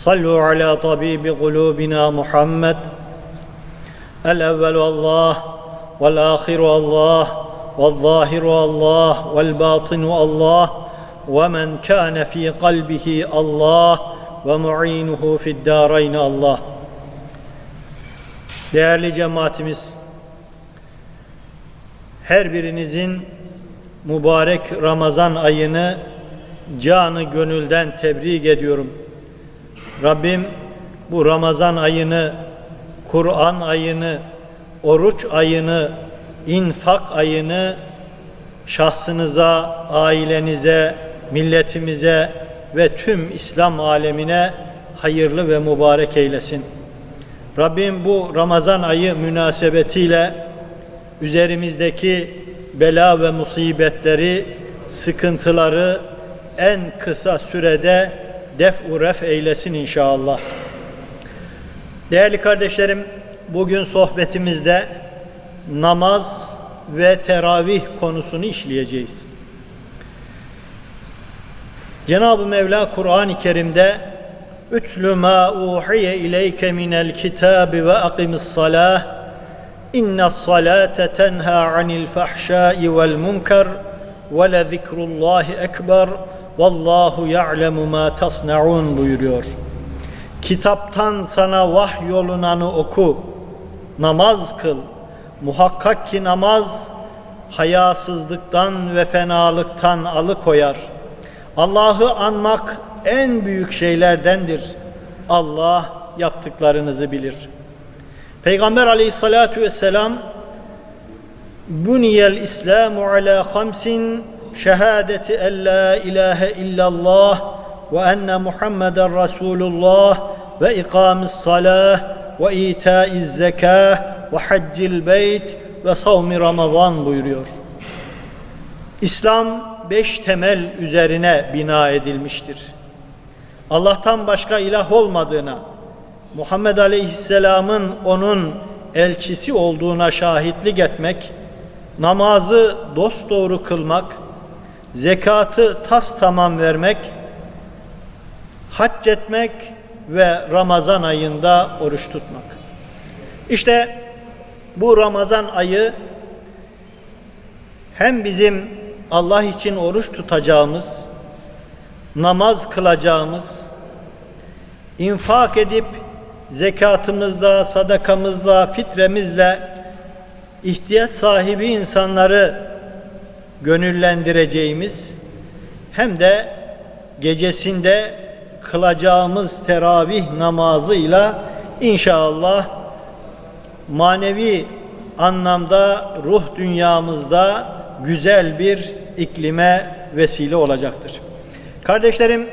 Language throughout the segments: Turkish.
صلوا على طبيب قلوبنا محمد الأول الله والآخر الله والظاهر الله والباطن الله ومن كان في قلبه الله ومعينه في الدارين الله Değerli cemaatimiz, her birinizin mübarek Ramazan ayını canı gönülden tebrik ediyorum. Rabbim bu Ramazan ayını, Kur'an ayını, oruç ayını, infak ayını şahsınıza, ailenize, milletimize ve tüm İslam alemine hayırlı ve mübarek eylesin. Rabbim bu Ramazan ayı münasebetiyle üzerimizdeki bela ve musibetleri, sıkıntıları en kısa sürede def-u ref eylesin inşallah. Değerli kardeşlerim, bugün sohbetimizde namaz ve teravih konusunu işleyeceğiz. Cenab-ı Mevla Kur'an-ı Kerim'de Ütlü ma uhiye ileyke minel kitabi ve akimis salah İnne salate tenha anil fahşai vel munkar ve le zikrullahi ekber Vallahu ya'lemu ma tasnaun buyuruyor. Kitaptan sana vahyolunanı oku, namaz kıl. Muhakkak ki namaz hayasızlıktan ve fenalıktan alıkoyar. Allah'ı anmak en büyük şeylerdendir. Allah yaptıklarınızı bilir. Peygamber aleyhissalatu vesselam Buniyel İslamu ala hamsin şehadeti en la ilahe illallah ve enne Muhammeden Resulullah ve ikamis salah ve itaiz zekah ve haccil beyt ve savmi Ramazan buyuruyor. İslam beş temel üzerine bina edilmiştir. Allah'tan başka ilah olmadığına, Muhammed Aleyhisselam'ın onun elçisi olduğuna şahitlik etmek, namazı dosdoğru kılmak, zekatı tas tamam vermek, hac etmek ve Ramazan ayında oruç tutmak. İşte bu Ramazan ayı hem bizim Allah için oruç tutacağımız, namaz kılacağımız, infak edip zekatımızla, sadakamızla, fitremizle ihtiyaç sahibi insanları gönüllendireceğimiz hem de gecesinde kılacağımız teravih namazıyla inşallah manevi anlamda ruh dünyamızda güzel bir iklime vesile olacaktır. Kardeşlerim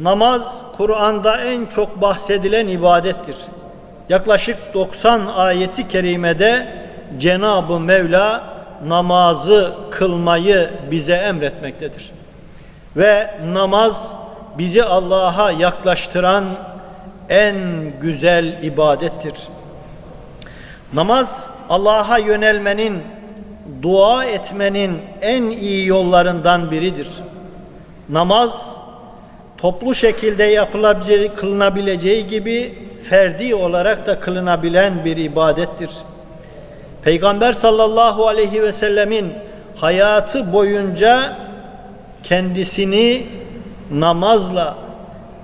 namaz Kur'an'da en çok bahsedilen ibadettir. Yaklaşık 90 ayeti kerimede Cenab-ı Mevla namazı kılmayı bize emretmektedir. Ve namaz bizi Allah'a yaklaştıran en güzel ibadettir. Namaz Allah'a yönelmenin, dua etmenin en iyi yollarından biridir. Namaz toplu şekilde yapılabileceği, kılınabileceği gibi ferdi olarak da kılınabilen bir ibadettir. Peygamber sallallahu aleyhi ve sellemin hayatı boyunca kendisini namazla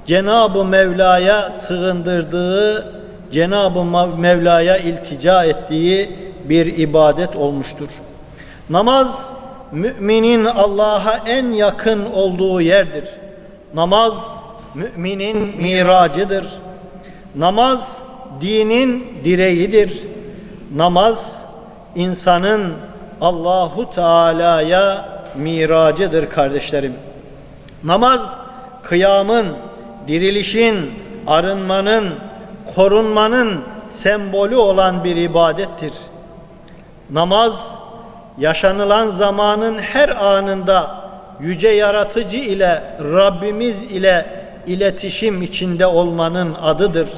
Cenab-ı Mevla'ya sığındırdığı, Cenab-ı Mevla'ya iltica ettiği bir ibadet olmuştur. Namaz müminin Allah'a en yakın olduğu yerdir. Namaz müminin miracıdır. Namaz dinin direğidir. Namaz insanın Allahu Teala'ya miracıdır kardeşlerim. Namaz kıyamın, dirilişin, arınmanın, korunmanın sembolü olan bir ibadettir. Namaz, yaşanılan zamanın her anında yüce yaratıcı ile Rabbimiz ile iletişim içinde olmanın adıdır.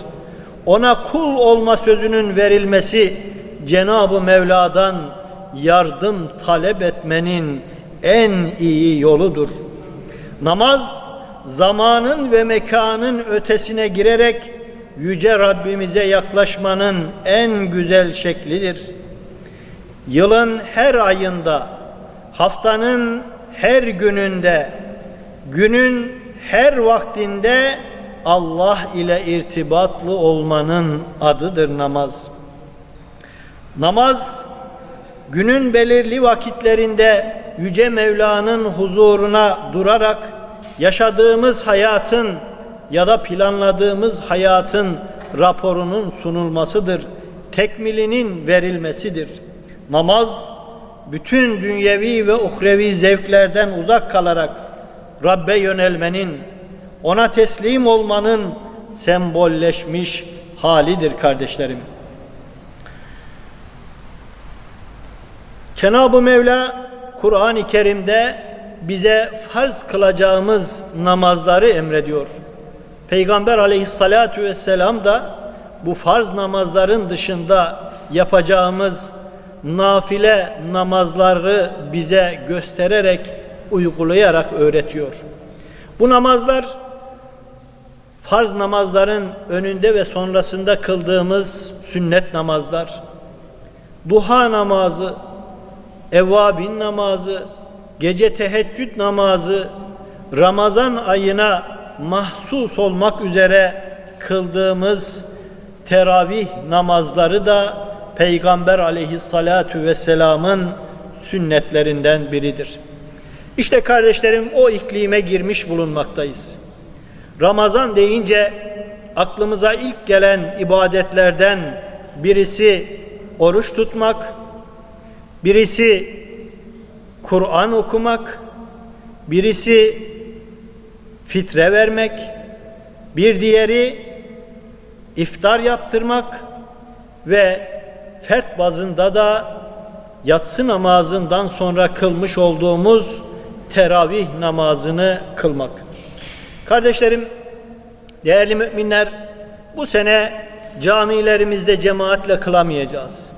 Ona kul olma sözünün verilmesi Cenab-ı Mevla'dan yardım talep etmenin en iyi yoludur. Namaz zamanın ve mekanın ötesine girerek yüce Rabbimize yaklaşmanın en güzel şeklidir. Yılın her ayında, haftanın her gününde, günün her vaktinde Allah ile irtibatlı olmanın adıdır namaz. Namaz günün belirli vakitlerinde yüce Mevla'nın huzuruna durarak yaşadığımız hayatın ya da planladığımız hayatın raporunun sunulmasıdır. Tekmilinin verilmesidir. Namaz bütün dünyevi ve uhrevi zevklerden uzak kalarak Rabbe yönelmenin, ona teslim olmanın sembolleşmiş halidir kardeşlerim. Cenab-ı Mevla Kur'an-ı Kerim'de bize farz kılacağımız namazları emrediyor. Peygamber aleyhissalatu vesselam da bu farz namazların dışında yapacağımız nafile namazları bize göstererek, uygulayarak öğretiyor. Bu namazlar farz namazların önünde ve sonrasında kıldığımız sünnet namazlar, duha namazı, evvabin namazı, gece teheccüd namazı, Ramazan ayına mahsus olmak üzere kıldığımız teravih namazları da Peygamber aleyhissalatu vesselamın sünnetlerinden biridir. İşte kardeşlerim o iklime girmiş bulunmaktayız. Ramazan deyince aklımıza ilk gelen ibadetlerden birisi oruç tutmak, birisi Kur'an okumak, birisi fitre vermek, bir diğeri iftar yaptırmak ve fert bazında da yatsı namazından sonra kılmış olduğumuz teravih namazını kılmak. Kardeşlerim, değerli müminler, bu sene camilerimizde cemaatle kılamayacağız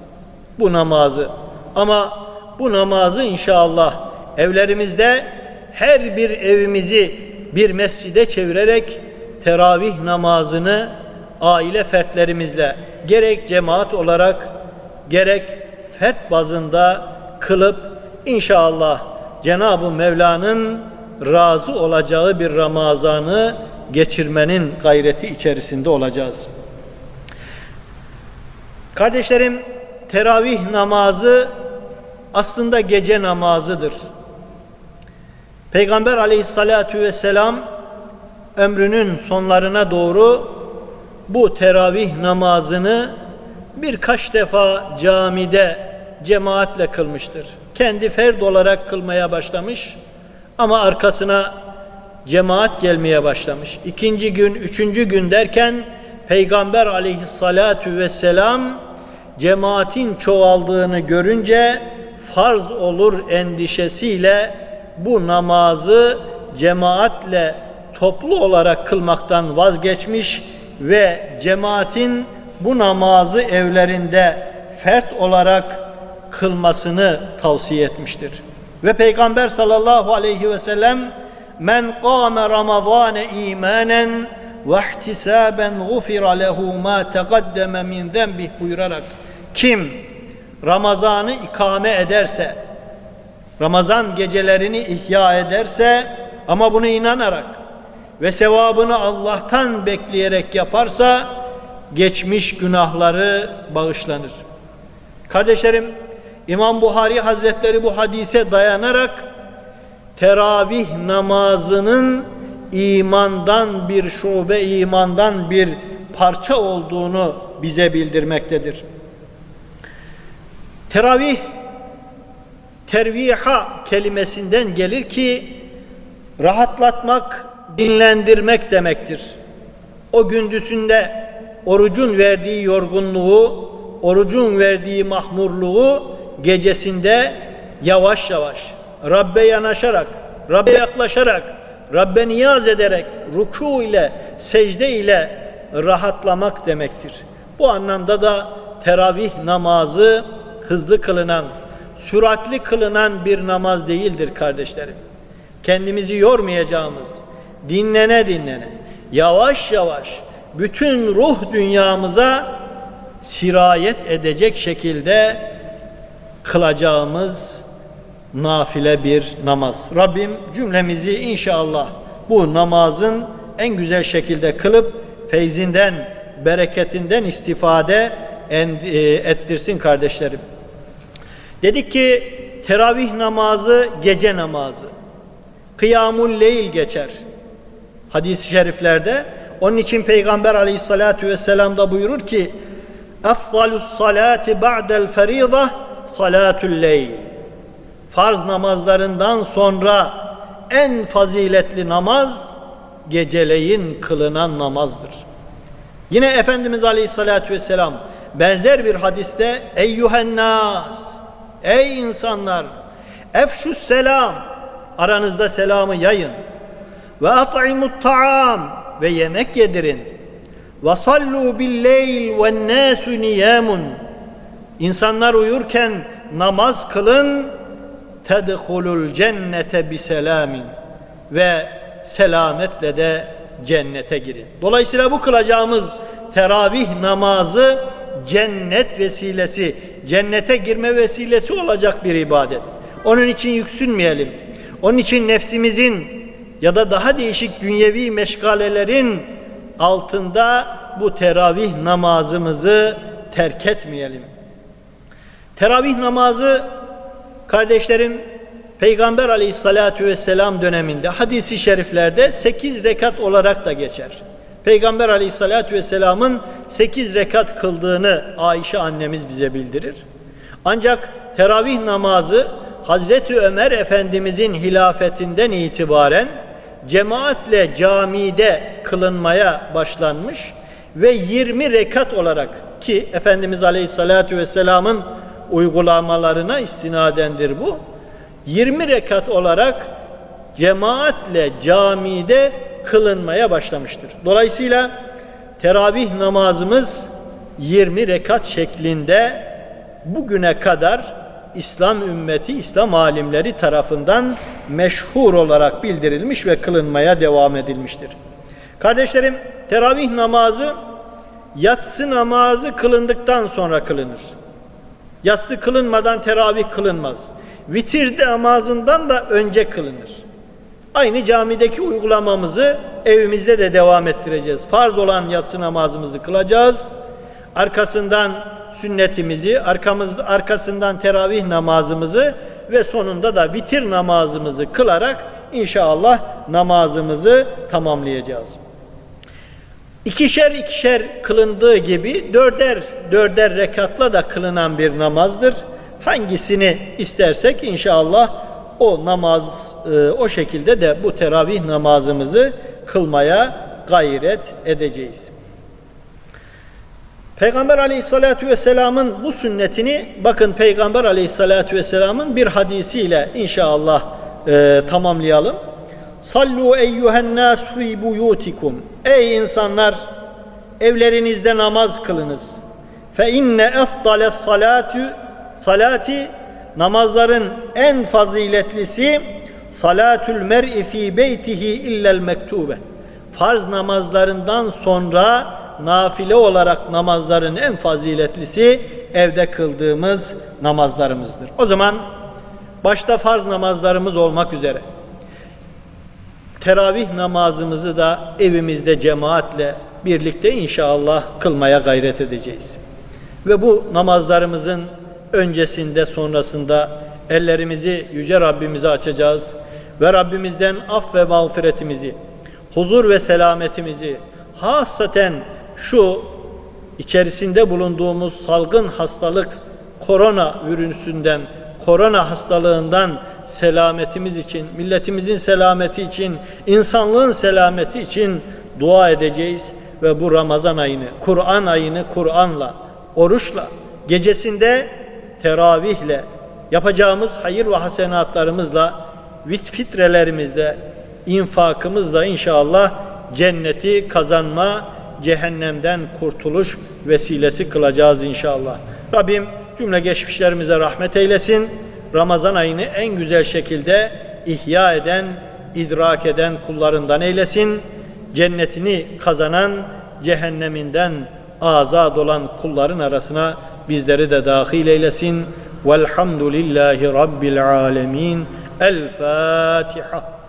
bu namazı. Ama bu namazı inşallah evlerimizde her bir evimizi bir mescide çevirerek teravih namazını aile fertlerimizle gerek cemaat olarak gerek fert bazında kılıp inşallah Cenab-ı Mevla'nın razı olacağı bir Ramazan'ı geçirmenin gayreti içerisinde olacağız. Kardeşlerim, teravih namazı aslında gece namazıdır. Peygamber aleyhissalatu vesselam ömrünün sonlarına doğru bu teravih namazını birkaç defa camide cemaatle kılmıştır. Kendi ferd olarak kılmaya başlamış ama arkasına cemaat gelmeye başlamış. İkinci gün, üçüncü gün derken Peygamber aleyhissalatu vesselam cemaatin çoğaldığını görünce farz olur endişesiyle bu namazı cemaatle toplu olarak kılmaktan vazgeçmiş ve cemaatin bu namazı evlerinde fert olarak kılmasını tavsiye etmiştir. Ve Peygamber sallallahu aleyhi ve sellem men qâme ramazâne imanen ve ihtisaben gufira lehu ma teqaddeme min zenbih buyurarak kim Ramazan'ı ikame ederse Ramazan gecelerini ihya ederse ama bunu inanarak ve sevabını Allah'tan bekleyerek yaparsa geçmiş günahları bağışlanır. Kardeşlerim İmam Buhari Hazretleri bu hadise dayanarak teravih namazının imandan bir şube, imandan bir parça olduğunu bize bildirmektedir. Teravih terviha kelimesinden gelir ki rahatlatmak, dinlendirmek demektir. O gündüzünde orucun verdiği yorgunluğu, orucun verdiği mahmurluğu gecesinde yavaş yavaş Rabbe yanaşarak, Rabbe yaklaşarak, Rabbe niyaz ederek, ruku ile, secde ile rahatlamak demektir. Bu anlamda da teravih namazı hızlı kılınan, süratli kılınan bir namaz değildir kardeşlerim. Kendimizi yormayacağımız, dinlene dinlene, yavaş yavaş bütün ruh dünyamıza sirayet edecek şekilde kılacağımız nafile bir namaz. Rabbim cümlemizi inşallah bu namazın en güzel şekilde kılıp feyzinden, bereketinden istifade e, ettirsin kardeşlerim. Dedik ki teravih namazı gece namazı. Kıyamul leyl geçer. Hadis-i şeriflerde. Onun için Peygamber aleyhissalatu vesselam da buyurur ki Efdalus salati ba'del ferida salatul leyl. Farz namazlarından sonra en faziletli namaz geceleyin kılınan namazdır. Yine Efendimiz Aleyhisselatü Vesselam benzer bir hadiste Eyyühen nas Ey insanlar Efşus selam Aranızda selamı yayın. Ve at'imut ta'am Ve yemek yedirin. Ve sallu billeyl ve nâsü niyamun İnsanlar uyurken namaz kılın tedhulul cennete bi selamin ve selametle de cennete girin. Dolayısıyla bu kılacağımız teravih namazı cennet vesilesi, cennete girme vesilesi olacak bir ibadet. Onun için yüksünmeyelim. Onun için nefsimizin ya da daha değişik dünyevi meşgalelerin altında bu teravih namazımızı terk etmeyelim. Teravih namazı kardeşlerim Peygamber aleyhissalatu vesselam döneminde hadisi şeriflerde 8 rekat olarak da geçer. Peygamber aleyhissalatu vesselamın 8 rekat kıldığını Ayşe annemiz bize bildirir. Ancak teravih namazı Hazreti Ömer Efendimizin hilafetinden itibaren cemaatle camide kılınmaya başlanmış ve 20 rekat olarak ki Efendimiz Aleyhisselatü Vesselam'ın uygulamalarına istinadendir bu. 20 rekat olarak cemaatle camide kılınmaya başlamıştır. Dolayısıyla teravih namazımız 20 rekat şeklinde bugüne kadar İslam ümmeti, İslam alimleri tarafından meşhur olarak bildirilmiş ve kılınmaya devam edilmiştir. Kardeşlerim, teravih namazı yatsı namazı kılındıktan sonra kılınır. Yatsı kılınmadan teravih kılınmaz. Vitir namazından da önce kılınır. Aynı camideki uygulamamızı evimizde de devam ettireceğiz. Farz olan yatsı namazımızı kılacağız. Arkasından sünnetimizi, arkamız, arkasından teravih namazımızı ve sonunda da vitir namazımızı kılarak inşallah namazımızı tamamlayacağız. İkişer ikişer kılındığı gibi dörder dörder rekatla da kılınan bir namazdır. Hangisini istersek inşallah o namaz e, o şekilde de bu teravih namazımızı kılmaya gayret edeceğiz. Peygamber aleyhissalatu vesselamın bu sünnetini bakın Peygamber aleyhissalatu vesselamın bir hadisiyle inşallah e, tamamlayalım. Sallu eyyühen nas fi buyutikum. Ey insanlar evlerinizde namaz kılınız. Fe inne efdale salatu salati namazların en faziletlisi salatül mer'i fi beytihi illel mektube. Farz namazlarından sonra nafile olarak namazların en faziletlisi evde kıldığımız namazlarımızdır. O zaman başta farz namazlarımız olmak üzere teravih namazımızı da evimizde cemaatle birlikte inşallah kılmaya gayret edeceğiz. Ve bu namazlarımızın öncesinde sonrasında ellerimizi yüce Rabbimize açacağız ve Rabbimizden af ve mağfiretimizi, huzur ve selametimizi hasaten şu içerisinde bulunduğumuz salgın hastalık korona virüsünden, korona hastalığından selametimiz için, milletimizin selameti için, insanlığın selameti için dua edeceğiz. Ve bu Ramazan ayını, Kur'an ayını Kur'an'la, oruçla, gecesinde teravihle, yapacağımız hayır ve hasenatlarımızla, vit fitrelerimizle, infakımızla inşallah cenneti kazanma, cehennemden kurtuluş vesilesi kılacağız inşallah. Rabbim cümle geçmişlerimize rahmet eylesin. Ramazan ayını en güzel şekilde ihya eden, idrak eden kullarından eylesin. Cennetini kazanan, cehenneminden azad olan kulların arasına bizleri de dahil eylesin. Velhamdülillahi Rabbil alemin. الفاتحة.